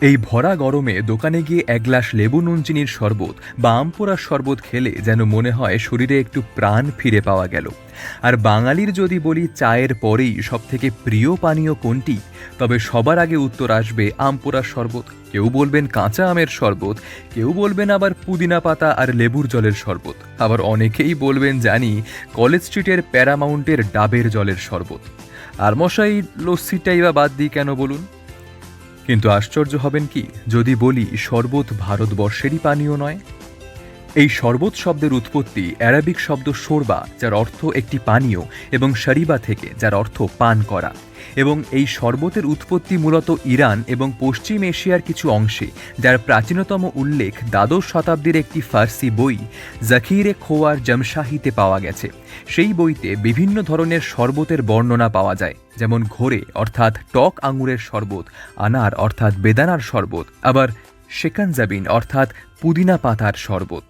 এই ভরা গরমে দোকানে গিয়ে এক গ্লাস লেবু নুন চিনির শরবত বা আমপোড়ার শরবত খেলে যেন মনে হয় শরীরে একটু প্রাণ ফিরে পাওয়া গেল। আর বাঙালির যদি বলি চায়ের পরেই সবথেকে প্রিয় পানীয় কোনটি, তবে সবার আগে উত্তর আসবে আমপোড়ার শরবত। কেউ বলবেন কাঁচা আমের শরবত, কেউ বলবেন আবার পুদিনা পাতা আর লেবুর জলের শরবত। আবার অনেকেই বলবেন জানি কলেজ স্ট্রিটের প্যারামাউন্টের ডাবের জলের শরবত। আর মশাই, লস্যিটাই বা বাদ দিই কেন বলুন? কিন্তু আশ্চর্য হবেন কি যদি বলি শরবত ভারতবর্ষেরই পানীয় নয়? এই শরবত শব্দের উৎপত্তি অ্যারাবিক শব্দ শোরবা, যার অর্থ একটি পানীয়, এবং শারিবা থেকে, যার অর্থ পান করা। এবং এই শরবতের উৎপত্তি মূলত ইরান এবং পশ্চিম এশিয়ার কিছু অংশে, যার প্রাচীনতম উল্লেখ দ্বাদশ শতাব্দীর একটি ফার্সি বই, জাকিরে খোয়ার জমশাহিতে পাওয়া গেছে। সেই বইতে বিভিন্ন ধরনের শরবতের বর্ণনা পাওয়া যায়, যেমন ঘোরে অর্থাৎ টক আঙুরের শরবত, আনার, অর্থাৎ বেদানার শরবত, আবার শেকানজাবিন অর্থাৎ পুদিনা পাতার শরবত।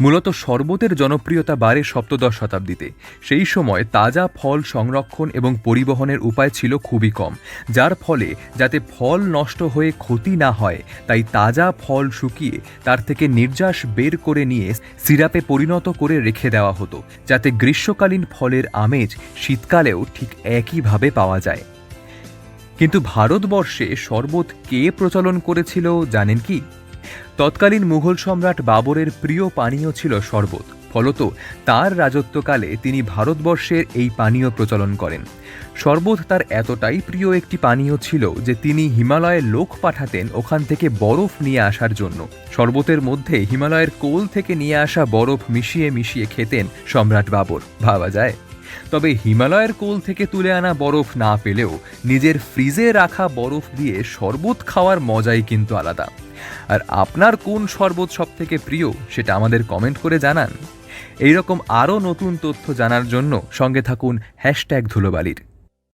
মূলত শরবতের জনপ্রিয়তা বাড়ে সপ্তদশ শতাব্দীতে। সেই সময় তাজা ফল সংরক্ষণ এবং পরিবহনের উপায় ছিল খুবই কম, যার ফলে যাতে ফল নষ্ট হয়ে ক্ষতি না হয়, তাই তাজা ফল শুকিয়ে তার থেকে নির্যাস বের করে নিয়ে সিরাপে পরিণত করে রেখে দেওয়া হতো, যাতে গ্রীষ্মকালীন ফলের আমেজ শীতকালেও ঠিক একইভাবে পাওয়া যায়। কিন্তু ভারতবর্ষে শরবত কে প্রচলন করেছিল জানেন কি? তৎকালীন মুঘল সম্রাট বাবরের প্রিয় পানীয় ছিল শরবত। ফলত তার রাজত্বকালে তিনি ভারতবর্ষের এই পানীয় প্রচলন করেন। শরবত তার এতটাই প্রিয় একটি পানীয় ছিল যে তিনি হিমালয়ে লোক পাঠাতেন ওখান থেকে বরফ নিয়ে আসার জন্য। শরবতের মধ্যে হিমালয়ের কোল থেকে নিয়ে আসা বরফ মিশিয়ে মিশিয়ে খেতেন সম্রাট বাবর। ভাবা যায়। তবে হিমালয়ের কোল থেকে তুলে আনা বরফ না পেলেও নিজের ফ্রিজে রাখা বরফ দিয়ে শরবত খাওয়ার মজাই কিন্তু আলাদা। আর আপনার কোন শরবত সব থেকে প্রিয় সেটা আমাদের কমেন্ট করে জানান। এইরকম আরও নতুন তথ্য জানার জন্য সঙ্গে থাকুন হ্যাশট্যাগ ধুলোবালির।